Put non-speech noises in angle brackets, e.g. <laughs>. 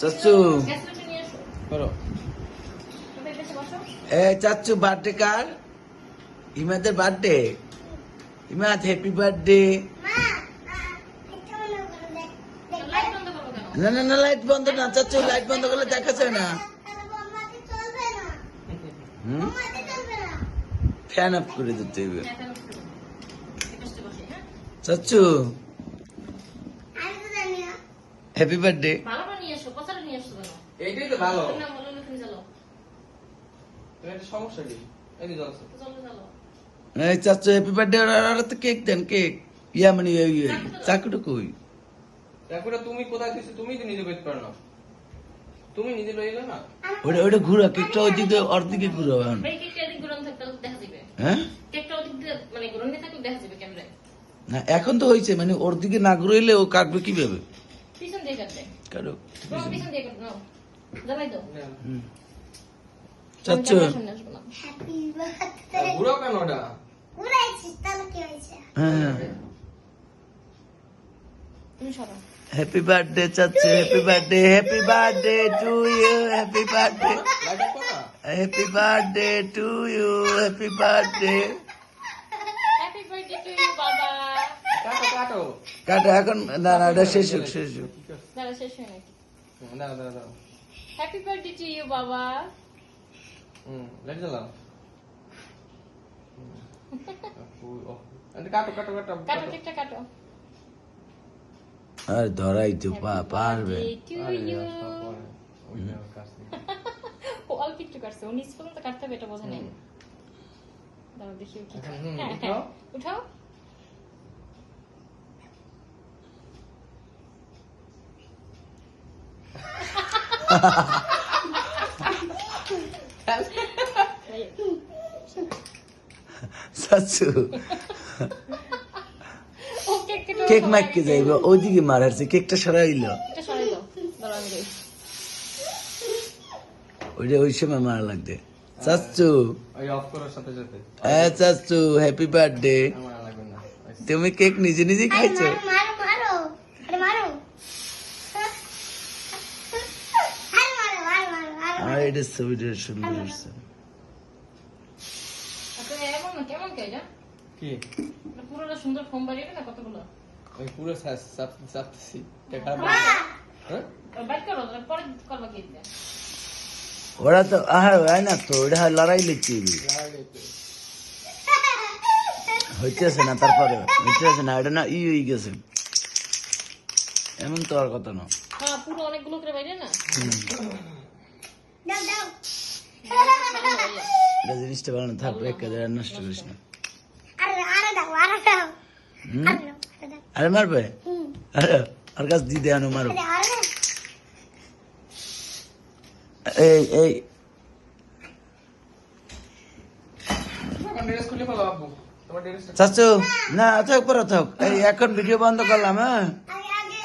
চাচু। এ চাচু বার্থডে কার? ইমাদের বার্থডে ইমাদ হ্যাপি বার্থডে না না না লাইট বন্ধ না চাচু লাইট বন্ধ করলে দেখা যায় না। ফ্যান অফ করে দিতে হবে। চাচু। হ্যাপি বার্থডে ভালো করে নিয়ে আসো পচাটা নিয়ে আসো কেন এইটাই তো ভালো। তুমি না বলো না তুমি চলো। সমস্যা কি? এই হ্যাপি বার্থডে আর তো কেক দেন কেক ইয়া মানে ইয়ে চাকুটা কই তুমি কোথায় দিছো তুমি তো নিজে করতে পারো না। তুমি নিজে লই না? ওটা ওটা ঘুরা কেকটা ওই দিকে ওর দিকে ঘুরা এখন। হ্যাঁ? কেকটা মানে ঘুরানো থাকলে দেখা যাবে ক্যামেরায় না এখন তো হয়েছে মানে ওর দিকে না ঘুরাইলে ও কাটবে কীভাবে? পিছন দিয়ে কাটবে কাটো তোমার পিছন দিয়ে কাটবে নাও। জ্বালাই দাও। হুম। আমি চাচু ক্যামেরার সামনে আসব না? ঘুরো কেন ওটা? হ্যাঁ। হ্যাপি বার্থডে চাচু happy birthday happy birthday to you happy birthday happy birthday to you happy birthday happy birthday to you বাবা। কাটো কাটো। কাটো এখন না না এটা শেষ হোক শেষ হোক। দাঁড়া শেষ হয় নাকি দাঁড়াও দাঁড়াও হ্যাপি বার্থডে টু ইউ বাবা। হুম লাইট জ্বালাও। হুম। ও, ও। আরে কাটো কাটো কাটো কাটো কাটো। কেকটা কাটো। আর ধরাই তো পা পারবে। <laughs> ও অল্প একটু কাটছে ও নিচ পর্যন্ত কাটতে হবে এটা বোঝা নেই। দাঁড়াও দেখি হ্যাঁ উঠাও। হ্যাঁ উঠাও। ও কেক কেটে কেক যাইব ওইদিকে মারাচ্ছে কেকটা সরাইল এটা সরাই দাও দাঁড়াও আমি যাই ওইটা ওই সময় মারা লাগবে চাচু ওই অফ করার সাথে সাথে হ্যাঁ চাচু হ্যাপি বার্থডে তুমি কেক নিজে নিজে খাইছো মারো মারো আরে মারো আরে মারো মারো মারো মারো আর এটা ছবিটা সুন্দর হচ্ছে কেমন কে এটা কি পুরোটা সুন্দর বাড়িয়ে না কতগুলো পুরো খারাপ ওরা তো আহার হয় না তো ওটা হয় লড়াই লিখছি হইতেছে না তারপরে হইতেছে না এটা না ই হয়ে গেছে এমন তো আর কথা না পুরো অনেকগুলো করে বাইরে না এটা জিনিসটা ভালো না থাক এক কাজে নষ্ট করিস না। আরে মারবে? আরে আর কাছ দিদি আনো মারো। এই এই। চাচু না থাক পরে থাক। এই এখন ভিডিও বন্ধ করলাম হ্যাঁ?